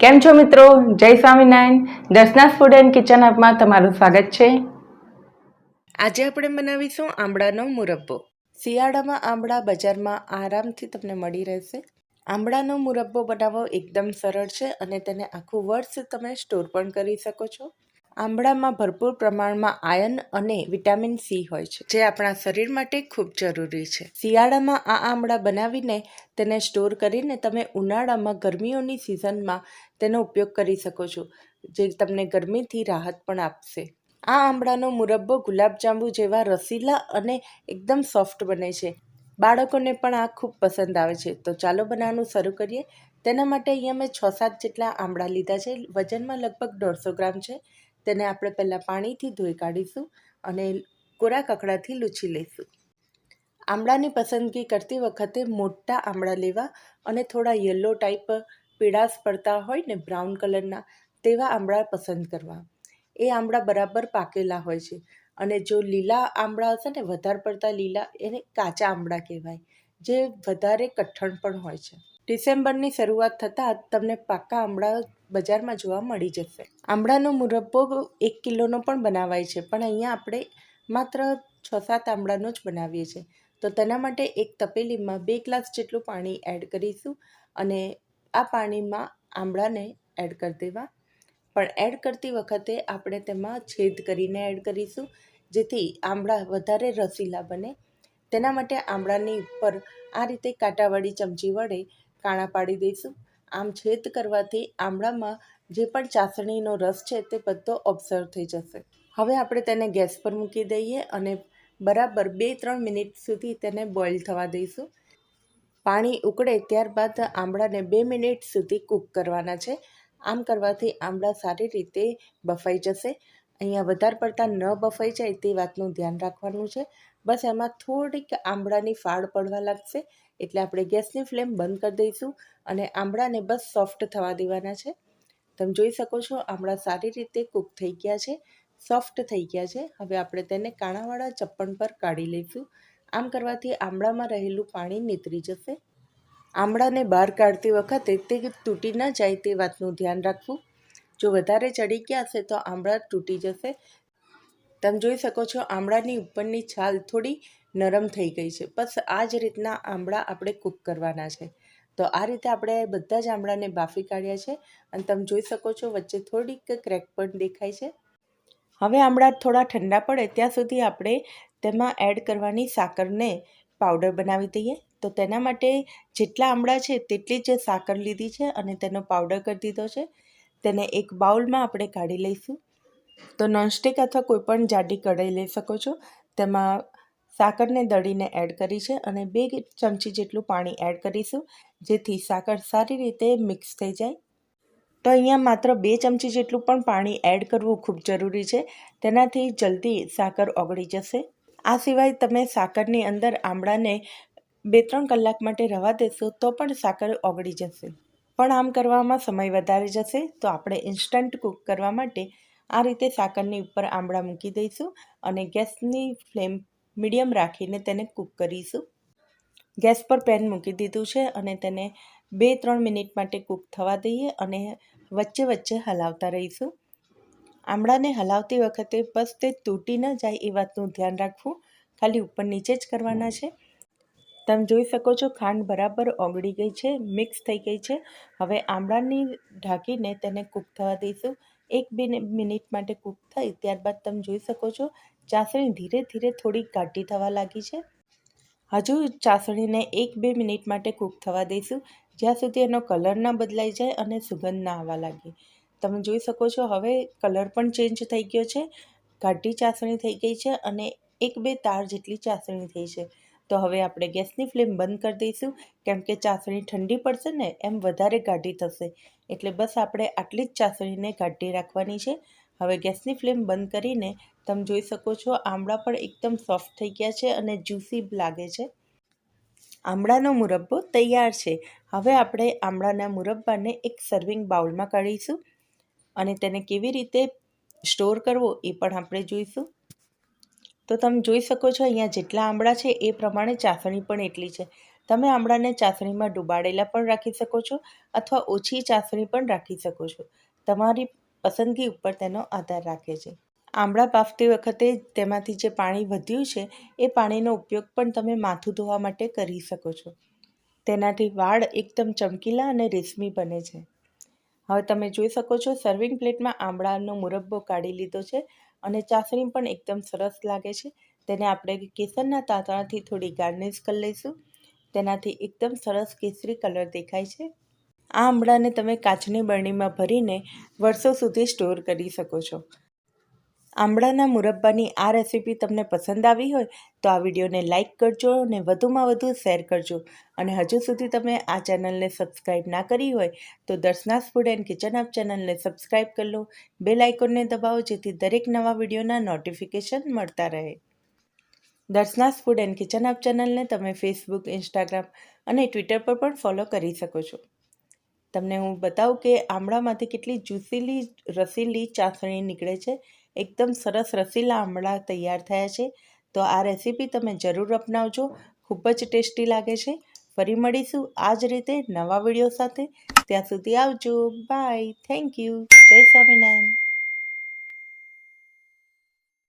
કેમ છો મિત્રો? જય Swaminarayan. Darshana food and kitchen આપમાં તમારું સ્વાગત છે. આજે આપણે બનાવીશું આંબળાનો મુરબ્બો. શિયાળામાં આંબળા બજારમાં આરામથી તમને મળી રહેશે. આંબળાનો મુરબ્બો બનાવવો એકદમ સરળ છે અને તેને આખું વર્ષ તમે સ્ટોર પણ કરી શકો છો. આંબળામાં ભરપૂર પ્રમાણમાં આયન અને વિટામિન સી હોય છે, જે આપણા શરીર માટે ખૂબ જરૂરી છે. શિયાળામાં આ આંબળા બનાવીને તેને સ્ટોર કરીને તમે ઉનાળામાં ગરમીઓની સિઝનમાં તેનો ઉપયોગ કરી શકો છો, જે તમને ગરમીથી રાહત પણ આપશે. આ આંબળાનો મુરબ્બો ગુલાબજાંબુ જેવા રસીલા અને એકદમ સોફ્ટ બને છે. બાળકોને પણ આ ખૂબ પસંદ આવે છે. તો ચાલો બનાવવાનું શરૂ કરીએ. તેના માટે અહીંયા મેં છ સાત જેટલા આંબળા લીધા છે. વજનમાં લગભગ દોઢસો ગ્રામ છે. તેને આપણે પહેલાં પાણીથી ધોઈ કાઢીશું અને કોરા કકડાથી લૂછી લઈશું. આમળાની પસંદગી કરતી વખતે મોટા આમળા લેવા અને થોડા યલો ટાઈપ પીળાશ પડતા હોય ને બ્રાઉન કલરના તેવા આંબળા પસંદ કરવા. એ આમળા બરાબર પાકેલા હોય છે અને જો લીલા આમળા હશે ને, વધારે પડતા લીલા એને કાચા આમળા કહેવાય, જે વધારે કઠણ પણ હોય છે. ડિસેમ્બરની શરૂઆત થતાં તમને પાકા આંબળા બજારમાં જોવા મળી જશે. આંબળાનો મુરબ્બો એક કિલોનો પણ બનાવાય છે, પણ અહીંયા આપણે માત્ર છ સાત આંબળાનો જ બનાવીએ છીએ. તો તેના માટે એક તપેલીમાં બે ગ્લાસ જેટલું પાણી એડ કરીશું અને આ પાણીમાં આંબળાને એડ કરી દેવા. પણ એડ કરતી વખતે આપણે તેમાં છેદ કરીને એડ કરીશું, જેથી આંબળા વધારે રસીલા બને. તેના માટે આંબળાની ઉપર આ રીતે કાંટાવાળી ચમચી વડે કાણા પાડી દઈશું. આમ છેદ કરવાથી આંબળામાં જે પણ ચાસણીનો રસ છે તે બધો ઓબ્ઝર્વ થઈ જશે. હવે આપણે તેને ગેસ પર મૂકી દઈએ અને બરાબર બે ત્રણ મિનિટ સુધી તેને બોઇલ થવા દઈશું. પાણી ઉકળે ત્યારબાદ આંબળાને બે મિનિટ સુધી કૂક કરવાના છે. આમ કરવાથી આંબળા સારી રીતે બફાઈ જશે. અહીંયા વધારે પડતા ન બફાઈ જાય તે વાતનું ધ્યાન રાખવાનું છે. બસ એમાં થોડીક આંબળાની ફાળ પડવા લાગશે. એટલે આપણે ગેસની ફ્લેમ બંધ કરી દઈશું અને આંબળાને બસ સોફ્ટ થવા દેવાના છે. તમે જોઈ શકો છો આંબળા સારી રીતે કૂક થઈ ગયા છે, સોફ્ટ થઈ ગયા છે. હવે આપણે તેને કાણાવાળા ચપ્પણ પર કાઢી લઈશું. આમ કરવાથી આંબળામાં રહેલું પાણી નીતરી જશે. આંબળાને બહાર કાઢતી વખતે તે તૂટી ન જાય તે વાતનું ધ્યાન રાખવું. જો વધારે ચડી ગયા હશે તો આંબળા તૂટી જશે. તમે જોઈ શકો છો આંબળાની ઉપરની છાલ થોડી નરમ થઈ ગઈ છે. બસ આ જ રીતના આંબળા આપણે કૂક કરવાના છે. તો આ રીતે આપણે બધા જ આંબળાને બાફી કાઢ્યા છે અને તમે જોઈ શકો છો વચ્ચે થોડીક ક્રેક પણ દેખાય છે. હવે આંબળા થોડા ઠંડા પડે ત્યાં સુધી આપણે તેમાં એડ કરવાની સાકરને પાવડર બનાવી દઈએ. તો તેના માટે જેટલા આંબળા છે તેટલી જ સાકર લીધી છે અને તેનો પાવડર કરી દીધો છે. તેને એક બાઉલમાં આપણે કાઢી લઈશું. તો નોનસ્ટિક અથવા કોઈપણ જાડી કઢાઈ લઈ શકો છો. તેમાં સાકરને દળીને એડ કરી છે અને બે ચમચી જેટલું પાણી એડ કરીશું, જેથી સાકર સારી રીતે મિક્સ થઈ જાય. તો અહીંયા માત્ર બે ચમચી જેટલું પણ પાણી એડ કરવું ખૂબ જરૂરી છે. તેનાથી જલ્દી સાકર ઓગળી જશે. આ સિવાય તમે સાકરની અંદર આંબળાને બે ત્રણ કલાક માટે રવા દેશો તો પણ સાકર ઓગળી જશે. પણ આમ કરવામાં સમય વધારે જશે, તો આપણે ઇન્સ્ટન્ટ કૂક કરવા માટે આ રીતે સાકરની ઉપર આંબળા મૂકી દઈશું અને ગેસની ફ્લેમ મીડિયમ રાખીને તેને કૂક કરીશું. ગેસ પર પેન મૂકી દીધું છે અને તેને બે ત્રણ મિનિટ માટે કૂક થવા દઈએ અને વચ્ચે વચ્ચે હલાવતા રહીશું. આમળાને હલાવતી વખતે બસ તે તૂટી ન જાય એ વાતનું ધ્યાન રાખવું ખાલી ઉપર નીચે જ કરવાના છે. તમે જોઈ શકો છો ખાંડ બરાબર ઓગળી ગઈ છે, મિક્સ થઈ ગઈ છે. હવે આમળાની ઢાંકીને તેને કૂક થવા દઈશું. એક બે મિનિટ માટે કૂક થઈ ત્યારબાદ તમે જોઈ શકો છો ચાસણી ધીરે ધીરે થોડી ઘાટી થવા લાગી છે. હજુ ચાસણીને એક બે મિનિટ માટે કૂક થવા દઈશું, જ્યાં સુધી એનો કલર ના બદલાઈ જાય અને સુગંધ ના આવવા લાગે. તમે જોઈ શકો છો, હવે કલર પણ ચેન્જ થઈ ગયો છે. ઘાટી ચાસણી થઈ ગઈ છે અને એક બે તાર જેટલી ચાસણી થઈ છે. તો હવે આપણે ગેસની ફ્લેમ બંધ કરી દઈશું. કેમ કે ચાસણી ઠંડી પડશે ને, એમ વધારે ગાઢી થશે. એટલે બસ આપણે આટલી જ ચાસણીને ગાઢી રાખવાની છે. હવે ગેસની ફ્લેમ બંધ કરીને તમે જોઈ શકો છો, આમળા પણ એકદમ સોફ્ટ થઈ ગયા છે અને જ્યુસી લાગે છે. આમળાનો મુરબ્બો તૈયાર છે. હવે આપણે આમળાના મુરબ્બાને એક સર્વિંગ બાઉલમાં કાઢીશું અને તેને કેવી રીતે સ્ટોર કરવો એ પણ આપણે જોઈશું. તો તમે જોઈ શકો છો, અહીંયા જેટલા આમળા છે એ પ્રમાણે ચાસણી પણ એટલી છે. તમે આમળાને ચાસણીમાં ડૂબાડેલા પણ રાખી શકો છો અથવા ઓછી ચાસણી પણ રાખી શકો છો. તમારી પસંદગી ઉપર તેનો આધાર રાખે છે. આમળા બાફતી વખતે તેમાંથી જે પાણી વધ્યું છે, એ પાણીનો ઉપયોગ પણ તમે માથું ધોવા માટે કરી શકો છો. તેનાથી વાળ એકદમ ચમકીલા અને રેશમી બને છે. હવે તમે જોઈ શકો છો સર્વિંગ પ્લેટમાં આમળાનો મુરબ્બો કાઢી લીધો છે અને ચાસણી પણ એકદમ સરસ લાગે છે. તેને આપણે કેસરના તાંતણાથી થોડી ગાર્નિશ કરી લઈશું. તેનાથી એકદમ સરસ કેસરી કલર દેખાય છે. આ આમળાને તમે કાચની બરણીમાં ભરીને વર્ષો સુધી સ્ટોર કરી શકો છો. આમળાના મુરબ્બાની આ રેસીપી તમને પસંદ આવી હોય તો આ વિડીયોને લાઇક કરજો અને વધુમાં વધુ શેર કરજો. અને હજુ સુધી તમે આ ચેનલને સબસ્ક્રાઈબ ના કરી હોય તો Darshana's food and kitchen app ચેનલને સબસ્ક્રાઈબ કરી લો. બેલ આઇકોનને દબાવો જેથી દરેક નવા વિડીયોના નોટિફિકેશન મળતા રહે. Darshana's food and kitchen app ચેનલને તમે ફેસબુક ઇન્સ્ટાગ્રામ અને ટ્વિટર પર પણ ફોલો કરી શકો છો. તમને હું બતાવું કે આમળામાંથી કેટલી જ્યુસીલી રસીલી ચાસણી નીકળે છે. એકદમ સરસ રસીલા આમળા તૈયાર થયા છે. તો આ રેસીપી તમે જરૂર અપનાવજો. ખૂબ જ ટેસ્ટી લાગે છે. ફરી મળીશું આ જ રીતે નવા વીડિયો સાથે. ત્યાં સુધી આવજો. બાય. Thank you. જય સ્વામિનારાયણ.